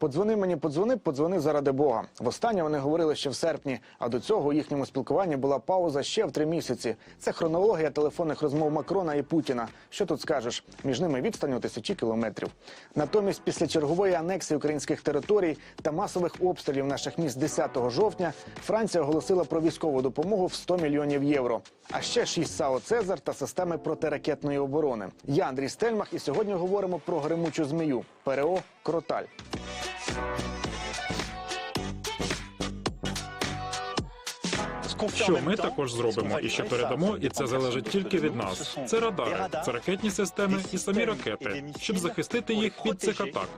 Подзвони мені, подзвони, подзвони заради Бога. Востаннє вони говорили ще в серпні, а до цього у їхньому спілкуванні була пауза ще в три місяці. Це хронологія телефонних розмов Макрона і Путіна. Що тут скажеш? Між ними відстань у тисячі кілометрів. Натомість, після чергової анексії українських територій та масових обстрілів наших міст 10 жовтня, Франція оголосила про військову допомогу в 100 мільйонів євро. А ще 6 САО Цезар та системи протиракетної оборони. Я Андрій Стельмах, і сьогодні говоримо про гримучу змію ПРО Кроталь. Що ми також зробимо і що передамо, і це залежить тільки від нас. Це радари, це ракетні системи і самі ракети, щоб захистити їх від цих атак.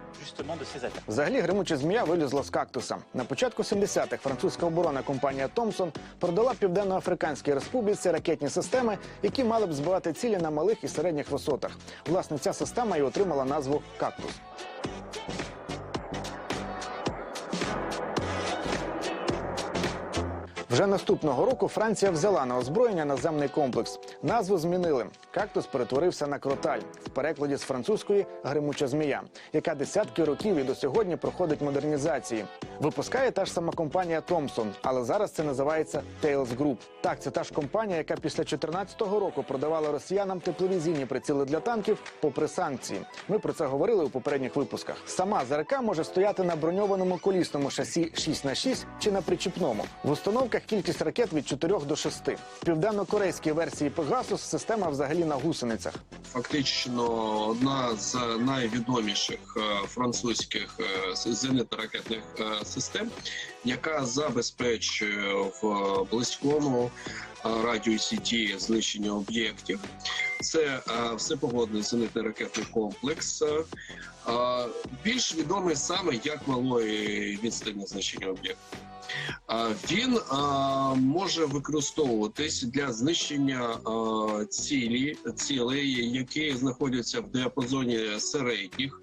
Взагалі, гримуча змія вилізла з кактуса. На початку 70-х французька оборонна компанія Томпсон продала Південноафриканській республіці ракетні системи, які мали б збивати цілі на малих і середніх висотах. Власне, ця система і отримала назву кактус. Вже наступного року Франція взяла на озброєння наземний комплекс. Назву змінили. Кактус перетворився на кроталь в перекладі з французької гримуча змія, яка десятки років і до сьогодні проходить модернізації. Випускає та ж сама компанія Thomson, але зараз це називається Tails Group. Так, це та ж компанія, яка після 2014 року продавала росіянам тепловізійні приціли для танків попри санкції. Ми про це говорили у попередніх випусках. Сама ЗРК може стояти на броньованому колісному шасі 6 на 6 чи на причіпному. В установках кількість ракет від 4 до 6. В південно-корейській версії Pegasus система взагалі на гусеницях. фактично одна з найвідоміших е, французьких е, зенітно-ракетних е, систем, яка забезпечує в близькому радіусі дії знищення об'єктів. Це всепогодний зенитний ракетний комплекс. Більш відомий саме як малої відстані знищення об'єктів. Він може використовуватись для знищення цілі, цілей, які знаходяться в діапазоні середніх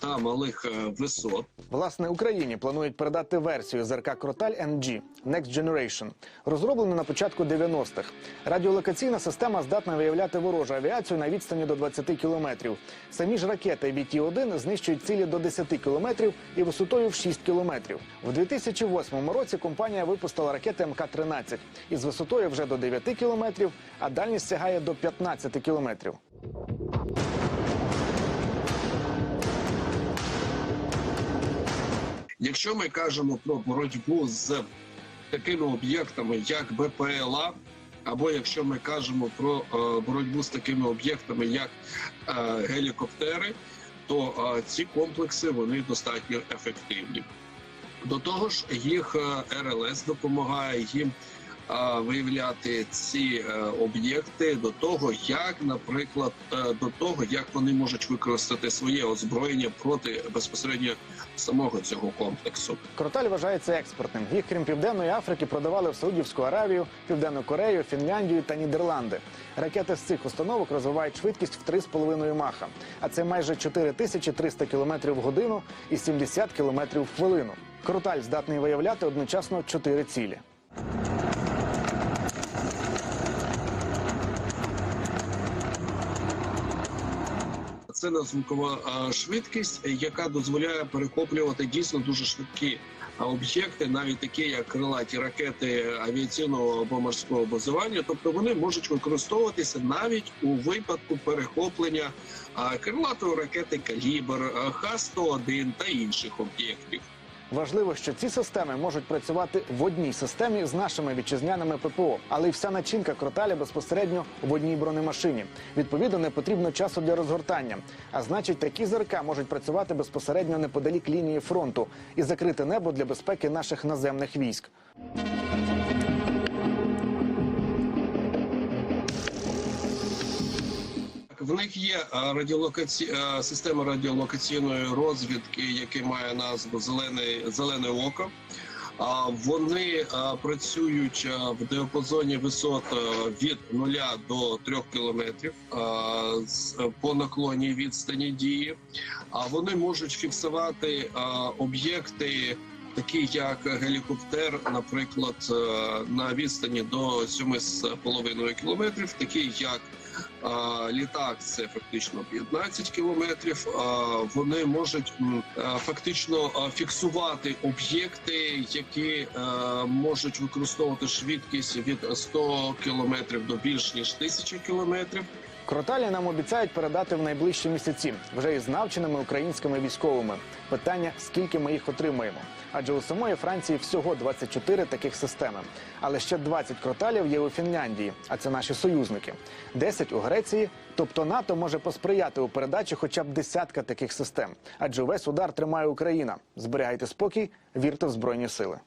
та малих е, висот. Власне, Україні планують передати версію ЗРК Кроталь NG Next Generation, розроблену на початку 90-х. Радіолокаційна система здатна виявляти ворожу авіацію на відстані до 20 кілометрів. Самі ж ракети VT-1 знищують цілі до 10 кілометрів і висотою в 6 кілометрів. У 2008 році компанія випустила ракети МК-13 із висотою вже до 9 кілометрів, а дальність сягає до 15 кілометрів. Якщо ми кажемо про боротьбу з такими об'єктами, як БПЛА, або якщо ми кажемо про е, боротьбу з такими об'єктами, як е, гелікоптери, то е, ці комплекси вони достатньо ефективні. До того ж, їх РЛС допомагає їм виявляти ці е, об'єкти до того, як, наприклад, е, до того, як вони можуть використати своє озброєння проти безпосередньо самого цього комплексу. Кроталь вважається експортним. Їх, крім Південної Африки, продавали в Саудівську Аравію, Південну Корею, Фінляндію та Нідерланди. Ракети з цих установок розвивають швидкість в 3,5 маха, а це майже 4300 км в годину і 70 км в хвилину. Кроталь здатний виявляти одночасно чотири цілі. Це надзвукова а, швидкість, яка дозволяє перехоплювати дійсно дуже швидкі об'єкти, навіть такі як крилаті ракети авіаційного або морського базування. Тобто вони можуть використовуватися навіть у випадку перехоплення крилатої ракети Калібр, а, Х-101 та інших об'єктів. Важливо, що ці системи можуть працювати в одній системі з нашими вітчизняними ППО, але й вся начинка кроталя безпосередньо в одній бронемашині. Відповідно, не потрібно часу для розгортання. А значить, такі зерка можуть працювати безпосередньо неподалік лінії фронту і закрити небо для безпеки наших наземних військ. В них є а, радіолокаці... система радіолокаційної розвідки, яка має назву Зелене, Зелене око. А, Вони а, працюють в диапазоні висот від 0 до 3 кілометрів з- по наклонній відстані дії. А вони можуть фіксувати об'єкти, такі як гелікоптер, наприклад, е, на відстані до 7,5 кілометрів, такі як літак це фактично 15 кілометрів. А, Вони можуть фактично фіксувати об'єкти, які можуть використовувати швидкість від 100 кілометрів до більш ніж 1000 кілометрів. Кроталі нам обіцяють передати в найближчі місяці вже із навченими українськими військовими. Питання, скільки ми їх отримаємо. Адже у самої Франції всього 24 таких системи. Але ще 20 кроталів є у Фінляндії, а це наші союзники. 10 у Греції. Тобто НАТО може посприяти у передачі хоча б десятка таких систем. Адже увесь удар тримає Україна. Зберігайте спокій, вірте в збройні сили.